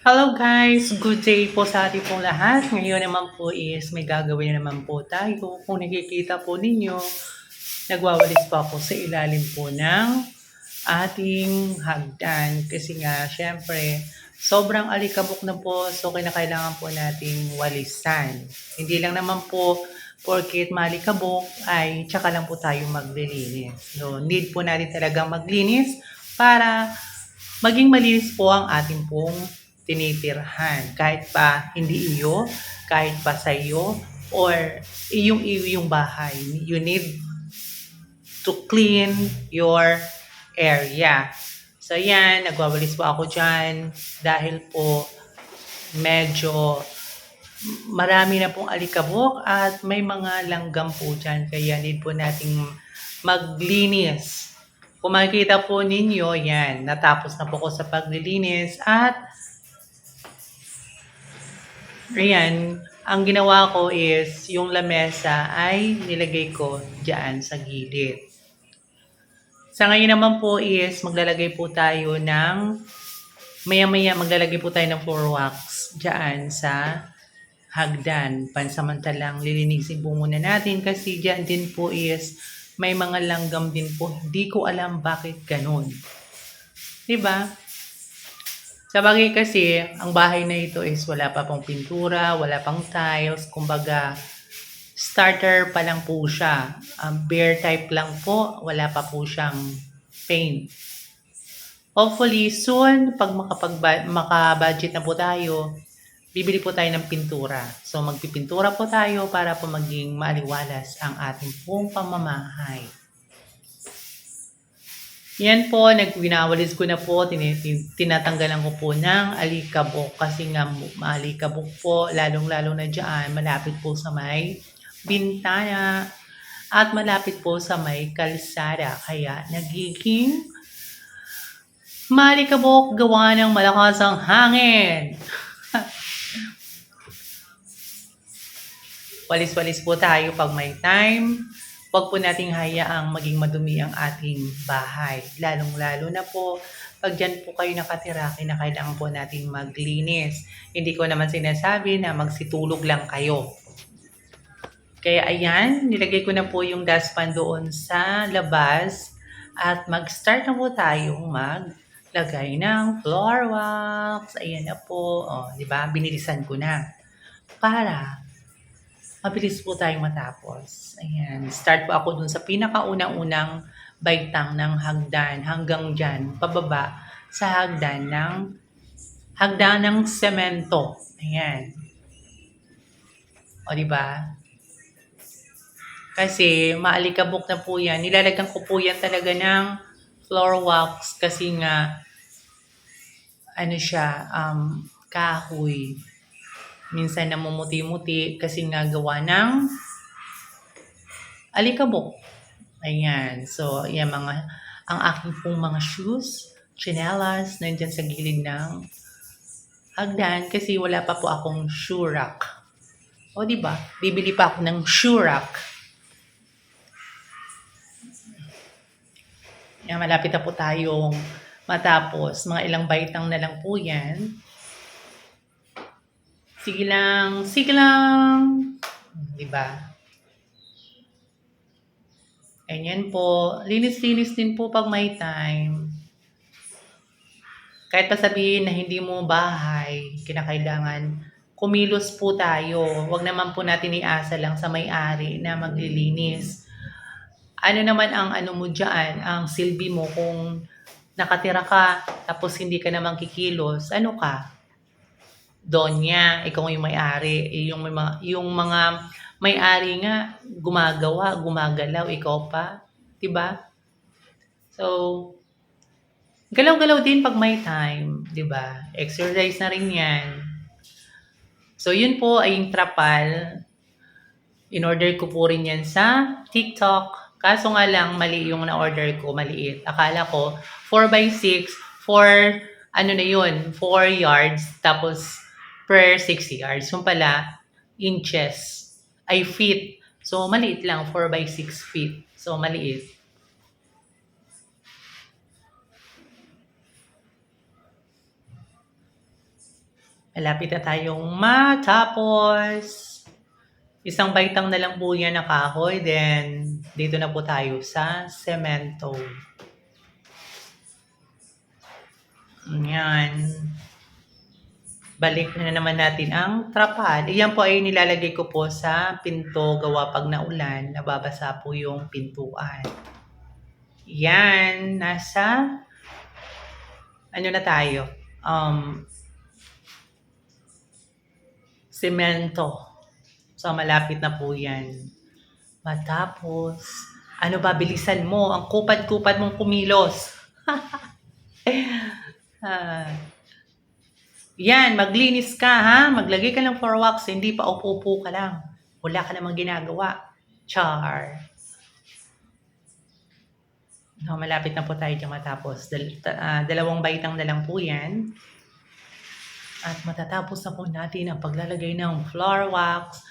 Hello guys! Good day po sa ating pong lahat. Ngayon naman po is may gagawin na naman po tayo. Kung nakikita po ninyo, nagwawalis pa ako sa ilalim po ng ating hagdan. Kasi nga, syempre, sobrang alikabok na po. So, kinakailangan po nating walisan. Hindi lang naman po porket malikabok ay tsaka lang po tayo maglilinis. So, need po natin talagang maglinis para maging malinis po ang ating pong tinitirhan. Kahit pa hindi iyo, kahit pa sa iyo, or iyong iyong bahay. You need to clean your area. So yan, nagwawalis po ako dyan dahil po medyo marami na pong alikabok at may mga langgam po dyan. Kaya need po nating maglinis. Kung makikita po ninyo, yan, natapos na po ko sa paglilinis at Ayan, ang ginawa ko is yung lamesa ay nilagay ko dyan sa gilid. Sa ngayon naman po is maglalagay po tayo ng maya-maya maglalagay po tayo ng floor wax dyan sa hagdan. Pansamantalang lilinisin po muna natin kasi dyan din po is may mga langgam din po. Hindi ko alam bakit ganun. Diba? Sa bagay kasi, ang bahay na ito is wala pa pong pintura, wala pang tiles, kumbaga starter pa lang po siya. Um, bare type lang po, wala pa po siyang paint. Hopefully soon, pag maka-budget na po tayo, bibili po tayo ng pintura. So magpipintura po tayo para po maging maaliwalas ang ating pong pamamahay. Yan po, nagwinawalis ko na po, tinatanggalan ko po ng alikabok kasi nga maalikabok po, lalong-lalo na dyan, malapit po sa may bintana at malapit po sa may kalsada. Kaya nagiging maalikabok gawa ng malakas ang hangin. Walis-walis po tayo pag may time Huwag po nating hayaang maging madumi ang ating bahay. Lalong-lalo na po, pag dyan po kayo nakatira, kinakailangan po nating maglinis. Hindi ko naman sinasabi na magsitulog lang kayo. Kaya ayan, nilagay ko na po yung dustpan doon sa labas at mag-start na po tayong maglagay ng floor wax. Ayan na po. O, di ba? Binilisan ko na. Para mabilis po tayong matapos. Ayan, start po ako dun sa pinakaunang-unang baitang ng hagdan hanggang dyan, pababa sa hagdan ng hagdan ng semento. Ayan. O, di ba? Kasi maalikabok na po yan. Nilalagyan ko po yan talaga ng floor wax kasi nga ano siya, um, kahoy minsan namumuti-muti kasi nga gawa ng alikabok. Ayan. So, yan mga, ang aking pong mga shoes, chinelas, nandyan sa gilid ng hagdan kasi wala pa po akong shoe rack. O, di ba? Bibili pa ako ng shoe rack. Yan, malapit na po tayong matapos. Mga ilang baitang na lang po yan. Sige lang, sige lang. Di ba? Ganyan po. Linis-linis din po pag may time. Kahit pa sabihin na hindi mo bahay, kinakailangan kumilos po tayo. Huwag naman po natin iasa lang sa may-ari na maglilinis. Ano naman ang ano mo dyan, ang silbi mo kung nakatira ka tapos hindi ka naman kikilos, ano ka? Donya, ikaw yung may-ari, eh, yung may mga yung mga may-ari nga gumagawa, gumagalaw, ikaw pa, 'di ba? So galaw-galaw din pag may time, 'di ba? Exercise na rin 'yan. So yun po ay yung trapal. In order ko po rin yan sa TikTok. Kaso nga lang, mali yung na-order ko, maliit. Akala ko, 4x6, 4, ano na yun, 4 yards. Tapos, per 6 yards. Yung pala, inches ay feet. So, maliit lang, 4 by 6 feet. So, maliit. Malapit na tayong matapos. Isang baitang na lang po yan na kahoy. Then, dito na po tayo sa semento. Yan. Balik na naman natin ang trapal. Iyan po ay nilalagay ko po sa pinto gawa pag naulan. Nababasa po yung pintuan. Yan. Nasa ano na tayo? Um, semento. So, malapit na po yan. Matapos, ano ba, bilisan mo. Ang kupad-kupad mong kumilos. Ah. Yan, maglinis ka ha. Maglagay ka ng floor wax. Hindi pa upo-upo ka lang. Wala ka namang ginagawa. Char. No, malapit na po tayo dyan matapos. Dal- ah, dalawang baitang na lang po yan. At matatapos na po natin ang paglalagay ng floor wax.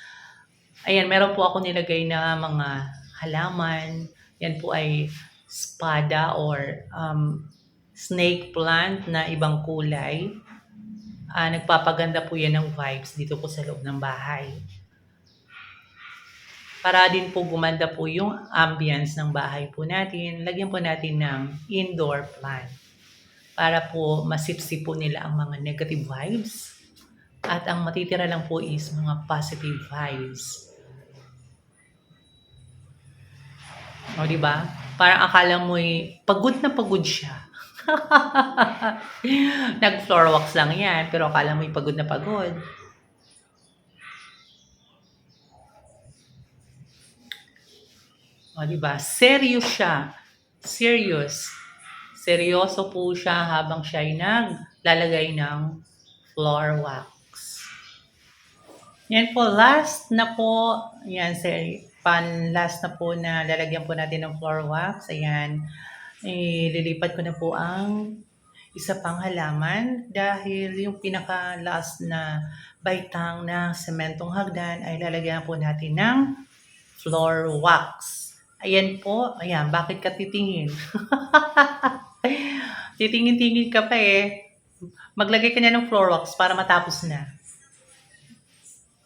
Ayan, meron po ako nilagay na mga halaman. Yan po ay spada or um, snake plant na ibang kulay. Ah, nagpapaganda po yan ng vibes dito po sa loob ng bahay. Para din po gumanda po yung ambience ng bahay po natin, lagyan po natin ng indoor plant. Para po masipsip po nila ang mga negative vibes. At ang matitira lang po is mga positive vibes. O, di ba? Parang akala mo pagod na pagod siya. Nag-floor wax lang yan, pero akala mo pagod na pagod. O, di ba? Serious siya. Serious. Seryoso po siya habang siya ay naglalagay ng floor wax. Yan po, last na po. Yan, sir. Pan last na po na lalagyan po natin ng floor wax. Ayan. Ililipat ko na po ang isa pang halaman dahil yung pinaka last na baitang na sementong hagdan ay lalagyan po natin ng floor wax. Ayan po. Ayan, bakit ka titingin? Titingin-tingin ka pa eh. Maglagay ka na ng floor wax para matapos na.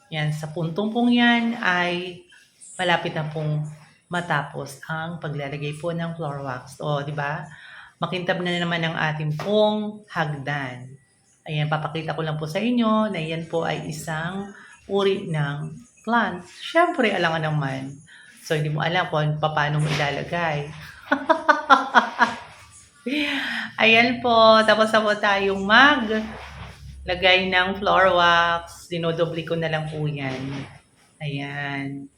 Yan, sa puntong pong yan ay malapit na pong matapos ang paglalagay po ng floor wax. O, di ba? Makintab na naman ang ating pong hagdan. Ayan, papakita ko lang po sa inyo na yan po ay isang uri ng plant. Siyempre, alangan naman. So, hindi mo alam kung paano mo ilalagay. Ayan po, tapos na po tayong mag lagay ng floor wax. Dinodobli ko na lang po yan. Ayan.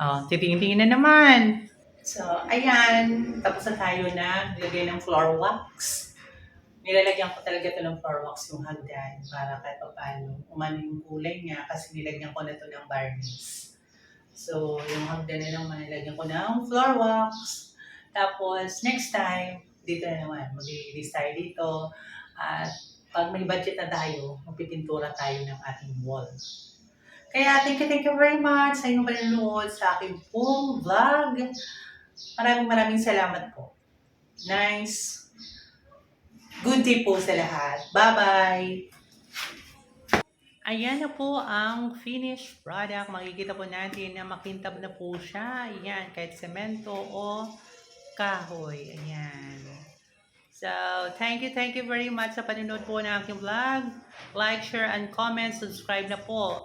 Oh, titingin-tingin na naman. So, ayan. Tapos na tayo na lagay ng floor wax. Nilalagyan ko talaga ito ng floor wax yung hagdan para kahit pa paano umano yung kulay niya kasi nilagyan ko na ito ng varnish. So, yung hagdan na naman, nilagyan ko ng floor wax. Tapos, next time, dito na naman, mag-release tayo dito. At pag may budget na tayo, magpipintura tayo ng ating wall. Kaya thank you, thank you very much sa inyong panonood sa aking pong vlog. Maraming maraming salamat po. Nice. Good day po sa lahat. Bye-bye. Ayan na po ang finished product. Makikita po natin na makintab na po siya. Ayan, kahit semento o kahoy. Ayan. So, thank you, thank you very much sa panonood po ng aking vlog. Like, share, and comment. Subscribe na po.